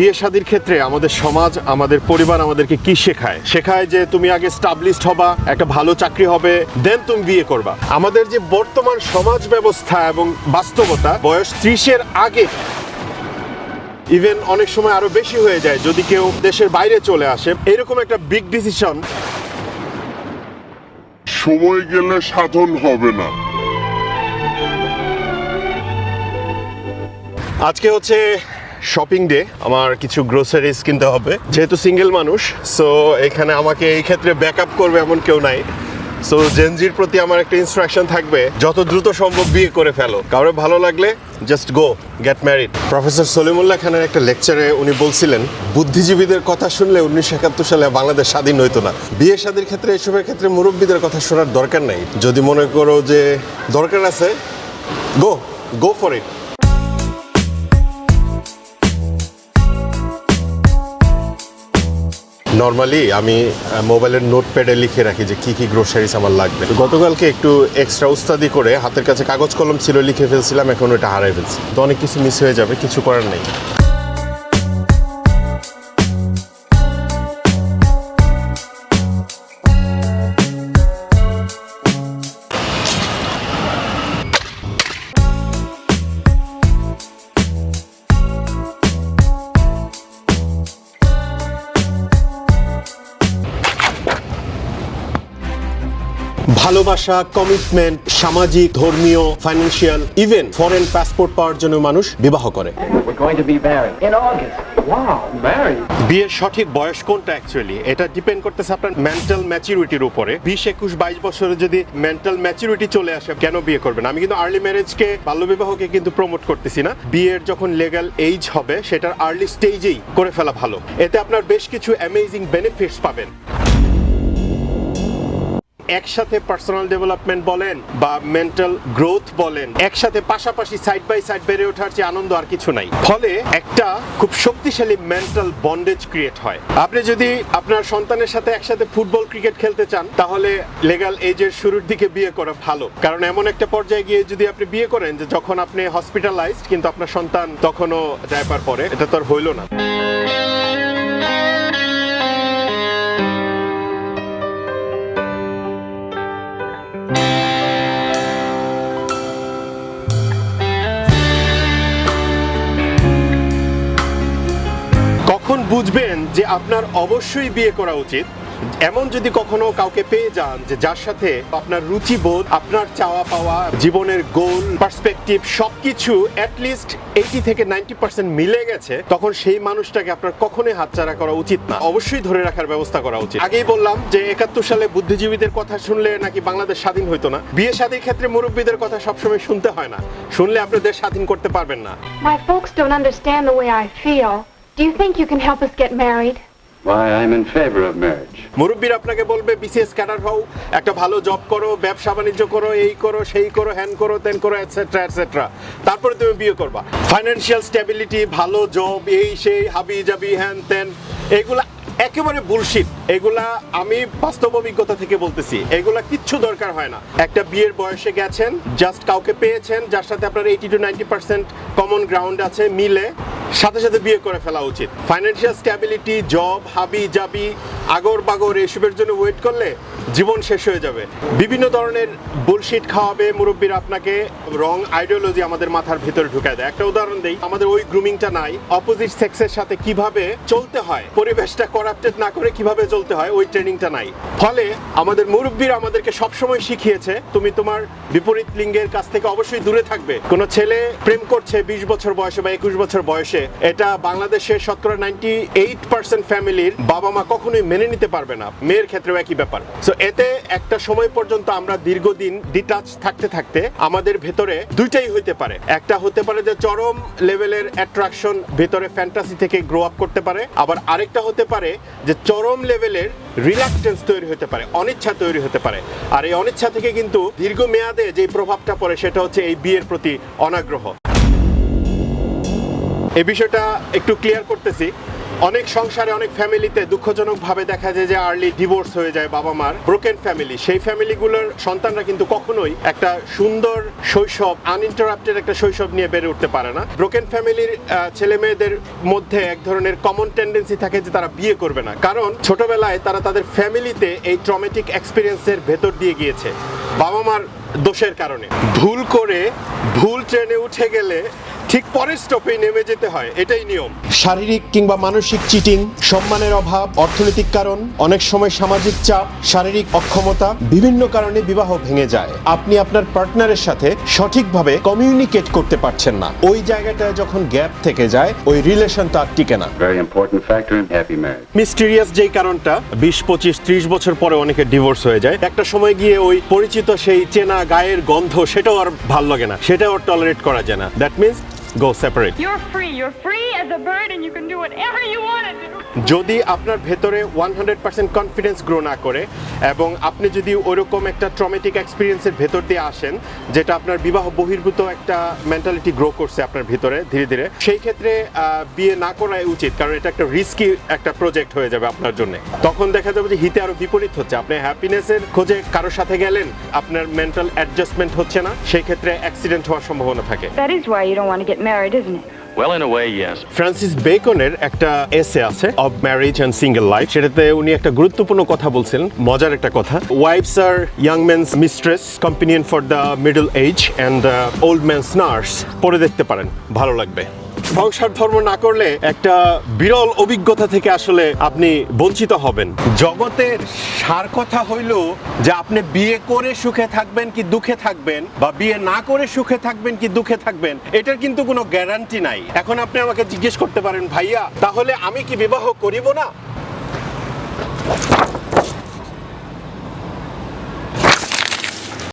বিয়ে শাদীর ক্ষেত্রে আমাদের সমাজ আমাদের পরিবার আমাদেরকে কি শেখায়? শেখায় যে তুমি আগে স্টাবলিশড হবা একটা ভালো চাকরি হবে দেন তুমি বিয়ে করবা। আমাদের যে বর্তমান সমাজ ব্যবস্থা এবং বাস্তবতা বয়স ত্রিশের আগে ইভেন অনেক সময় আরও বেশি হয়ে যায় যদি কেউ দেশের বাইরে চলে আসে। এরকম একটা বিগ ডিসিশন সময় গেলে সাধন হবে না। আজকে হচ্ছে শপিং ডে আমার কিছু গ্রোসারিজ কিনতে হবে। যেহেতু সিঙ্গেল মানুষ সো এখানে আমাকে এই ক্ষেত্রে ব্যাকআপ করবে এমন কেউ নাই। সো জেনজির প্রতি আমার একটা ইনস্ট্রাকশন থাকবে, যত দ্রুত সম্ভব বিয়ে করে ফেলো। কারোর ভালো লাগলে just go get married professor Salimullah খানের একটা লেকচারে উনি বলছিলেন, বুদ্ধিজীবীদের কথা শুনলে উনিশশো একাত্তর সালে বাংলাদেশ স্বাধীন হইতো না। বিয়ে শাদীর ক্ষেত্রে, এসবের ক্ষেত্রে মুরব্বীদের কথা শোনার দরকার নাই। যদি মনে করো যে দরকার আছে গো গো ফর ইট নর্মালি আমি মোবাইলের নোটপ্যাডে লিখে রাখি যে কি কি গ্রোসারিস আমার লাগবে। গতকালকে একটু এক্সট্রা উস্তাদি করে হাতের কাছে কাগজ কলম ছিল লিখে ফেলছিলাম, এখন ওটা হারাই ফেলছি। তো অনেক কিছু মিস হয়ে যাবে, কিছু করার নেই। ভালোবাসা কমিটমেন্ট সামাজিক ধর্মীয় ফাইন্যান্সিয়াল ইভেন ফরেন পাসপোর্ট পাওয়ার জন্য মানুষ বিবাহ করে? বিয়ের সঠিক বয়স কোনটা অ্যাকচুয়ালি এটা ডিপেন্ড করতেছে আপনার মেন্টাল ম্যাচুরিটির উপরে। বিশ একুশ বাইশ বছরে যদি মেন্টাল ম্যাচুরিটি চলে আসে কেন বিয়ে করবেন? আমি কিন্তু আর্লি ম্যারেজকে বাল্যবিবাহকে কিন্তু প্রমোট করতেছি না। বিয়ের যখন লেগাল এইজ হবে সেটার আর্লি স্টেজেই করে ফেলা ভালো। এতে আপনার বেশ কিছু অ্যামেজিং বেনিফিটস পাবেন। একসাথে পার্সোনাল ডেভেলপমেন্ট বলেন বা মেন্টাল গ্রোথ বলেন, একসাথে পাশাপাশি সাইড বাই সাইড বেড়ে ওঠার যে আনন্দ আর কিছু নাই। ফলে একটা খুব শক্তিশালী মেন্টাল বন্ডেজ ক্রিয়েট হয়। আপনি যদি আপনার সন্তানের সাথে একসাথে ফুটবল ক্রিকেট খেলতে চান, তাহলে লেগাল এজের শুরুর দিকে বিয়ে করা ভালো। কারণ এমন একটা পর্যায়ে গিয়ে যদি আপনি বিয়ে করেন যে যখন আপনি হসপিটালাইজড কিন্তু আপনার সন্তান তখনও ডায়পার পরে, এটা তো আর হইল না। যে আপনার অবশ্যই বিয়ে করা উচিত। এমন যদি কখনো কাউকে পেয়ে যান যে যার সাথে আপনার রুচিবোধ, আপনার চাওয়া পাওয়া, জীবনের গোল পার্সপেক্টিভ সবকিছু অ্যাটলিস্ট এইটি থেকে নাইনটি পার্সেন্ট মিলে গেছে, তখন সেই মানুষটাকে আপনার কখনোই হাতছাড়া করা উচিত না। অবশ্যই ধরে রাখার ব্যবস্থা করা উচিত। আগেই বললাম যে একাত্তর সালে বুদ্ধিজীবীদের কথা শুনলে নাকি বাংলাদেশ স্বাধীন হইতো না। বিয়ে শাদীর ক্ষেত্রে মুরব্বীদের কথা সবসময় শুনতে হয় না। শুনলে আপনাদের স্বাধীন করতে পারবেন না। My folks don't understand the way I feel. Do you think you can help us get married? Why, I'm in favor of marriage. মুরব্বীর আপনাকে বলবে বিসিএস ক্যাডার হও একটা ভালো জব করো ব্যবসা বাণিজ্য করো এই করো সেই করো হ্যান করো তেন করো এটসেট্রা এটসেট্রা তারপরে তুমি বিয়ে করবা। ফাইন্যান্সিয়াল স্টেবিলিটি ভালো জব এই সেই হাবি জাবি হ্যান তেন এগুলা একেবারে বুলশিট এগুলা আমি বাস্তব অভিজ্ঞতা থেকে বলতেছি এগুলা কিচ্ছু দরকার হয় না। একটা বিয়ের বয়সে গেছেন জাস্ট কাউকে পেয়েছেন যার সাথে আপনার eighty two ninety percent common ground আছে মিলে। সাথে সাথে বিয়ে করে ফেলা উচিত। ফাইন্যান্সিয়াল স্ট্যাবিলিটি জব হাবি জাবি আগর বাগর এসবের জন্য ওয়েট করলে জীবন শেষ হয়ে যাবে। বিভিন্ন ধরনের বুলশিট খাওয়াবে মুরব্বীরা আপনাকে রং আইডিওলজি আমাদের মাথার ভিতরে ঢুকায় দেয়। একটা উদাহরণ দেই, আমাদের ওই গ্রুমিংটা নাই অপোজিট সেক্সের সাথে কীভাবে চলতে হয়, পরিবেশটা করাপ্টেড না করে কীভাবে চলতে হয়, ওই ট্রেনিংটা নাই। ফলে আমাদের মুরব্বীরা আমাদেরকে সবসময় শিখিয়েছে, তুমি তোমার বিপরীত লিঙ্গের কাছ থেকে অবশ্যই দূরে থাকবে। কোনো ছেলে প্রেম করছে বিশ বছর বয়সে বা একুশ বছর বয়সে, এটা বাংলাদেশের শতকরা নাইনটি এইট পার্সেন্ট ফ্যামিলির বাবা মা কখনোই মেনে নিতে পারবে না। মেয়ের ক্ষেত্রেও একই ব্যাপার। সো এতে একটা সময় পর্যন্ত আমরা দীর্ঘদিন ডিটাচ থাকতে থাকতে আমাদের ভেতরে দুইটাই হইতে পারে। একটা হতে পারে যে চরম লেভেলের অ্যাট্রাকশন ভেতরে ফ্যান্টাসি থেকে গ্রো আপ করতে পারে। আবার আরেকটা হতে পারে যে চরম লেভেলের রিল্যাক্টেন্স তৈরি হতে পারে, অনিচ্ছা তৈরি হতে পারে। আর এই অনিচ্ছা থেকে কিন্তু দীর্ঘমেয়াদে যে প্রভাবটা পড়ে সেটা হচ্ছে এই বিয়ের প্রতি অনাগ্রহ। এই বিষয়টা একটু ক্লিয়ার করতেছি। অনেক সংসারে, অনেক ফ্যামিলিতে দুঃখজনক ভাবে দেখা যায় যে আর্লি ডিভোর্স হয়ে যায় বাবা মার ব্রোকেন ফ্যামিলি সেই ফ্যামিলিগুলোর সন্তানরা কিন্তু কখনোই একটা সুন্দর শৈশব আনইন্টারাপ্টেড একটা শৈশব নিয়ে বেড়ে উঠতে পারে না। ব্রোকেন ফ্যামিলির ছেলে মেয়েদের মধ্যে এক ধরনের কমন টেন্ডেন্সি থাকে যে তারা বিয়ে করবে না। কারণ ছোটবেলায় তারা তাদের ফ্যামিলিতে এই ট্রমেটিক এক্সপিরিয়েন্সের ভেতর দিয়ে গিয়েছে বাবা মার দোষের কারণে। ভুল করে ভুল ট্রেনে উঠে গেলে ঠিক পরের স্টপেই নেমে যেতে হয় এটাই নিয়ম। শারীরিক কিংবা মানসিক চিটিং সম্মানের অভাব অর্থনৈতিক কারণ অনেক সময় সামাজিক চাপ শারীরিক অক্ষমতা বিভিন্ন কারণে বিবাহ ভেঙে যায়। আপনি আপনার পার্টনারের সাথে সঠিকভাবে কমিউনিকেট করতে পারছেন না। ওই জায়গাটায় যখন গ্যাপ থেকে যায় ওই রিলেশনটা আর টিকে না. মিস্টিরিয়াস যেই কারণটা বিশ পঁচিশ ত্রিশ বছর পরে অনেকে ডিভোর্স হয়ে যায়। একটা সময় গিয়ে ওই পরিচিত সেই চেনা গায়ের গন্ধ সেটাও আর ভালো লাগে না। সেটাও আর টলারেট করা যায় না। That means go separate You're free. You're free as a bird and you can do whatever you want to do. যদি আপনার ভেতরে one hundred percent confidence grow না করে এবং আপনি যদি ওরকম একটা ট্রমেটিক এক্সপিরিয়েন্সের ভেতর দিয়ে আসেন যেটা আপনার বিবাহ বহির্ভূত একটা মেন্টালিটি গ্রো করছে আপনার ভিতরে ধীরে ধীরে সেই ক্ষেত্রে আহ, বিয়ে না করাই উচিত কারণ এটা একটা রিস্কি একটা প্রজেক্ট হয়ে যাবে আপনার জন্য তখন দেখা যাবে যে হিতে আরও বিপরীত হচ্ছে আপনি হ্যাপিনেসের খোঁজে কারোর সাথে গেলেন আপনার মেন্টাল অ্যাডজাস্টমেন্ট হচ্ছে না সেই ক্ষেত্রে অ্যাক্সিডেন্ট হওয়ার সম্ভাবনা থাকে That is why you don't want to get married, isn't it? Well, in a way, yes. Francis বেকনের একটা এসে আছে of marriage and single life সেটাতে উনি একটা গুরুত্বপূর্ণ কথা বলছিলেন মজার একটা কথা wives R young man's mistress companion for the middle age and old man's nurse পরে দেখতে পারেন ভালো লাগবে সংসার ধর্ম না করলে একটা বিরল অভিজ্ঞতা থেকে আসলে আপনি বঞ্চিত হবেন। জগতের সার কথা হইল যে আপনি বিয়ে করে সুখে থাকবেন কি দুঃখে থাকবেন বা বিয়ে না করে সুখে থাকবেন কি দুঃখে থাকবেন, এটার কিন্তু কোনো গ্যারান্টি নাই। এখন আপনি আমাকে জিজ্ঞেস করতে পারেন, ভাইয়া, তাহলে আমি কি বিবাহ করিব না?